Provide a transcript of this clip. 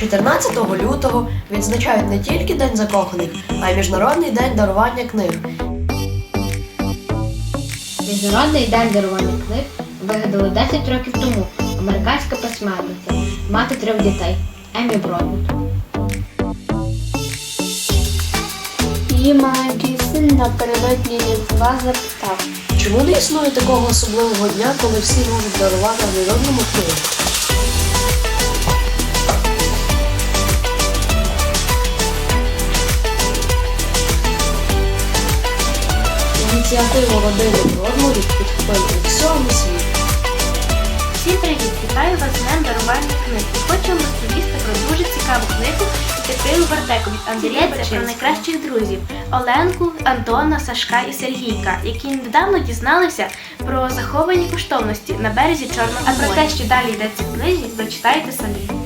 14 лютого відзначають не тільки День закоханих, а й Міжнародний день дарування книг. Міжнародний день дарування книг вигадали 10 років тому американська письменниця, мати трьох дітей Емі Бродвуд. Її маленький син напередодні Різдва запитав. Чому не існує такого особливого дня, коли всі можуть дарувати один одному книгу? Ініціативу родини Бродмурів підхопили у всьому світі. Всім привіт! Вітаю вас з днем дарування книг. І хочу вам розповісти про дуже цікаву книгу Дитину Вартеку від Андрія Йдеться про найкращих друзів Оленку, Антона, Сашка і Сергійка, які недавно дізналися про заховані коштовності на березі Чорного моря. А про те, що далі йдеться в книзі, зачитайте самі.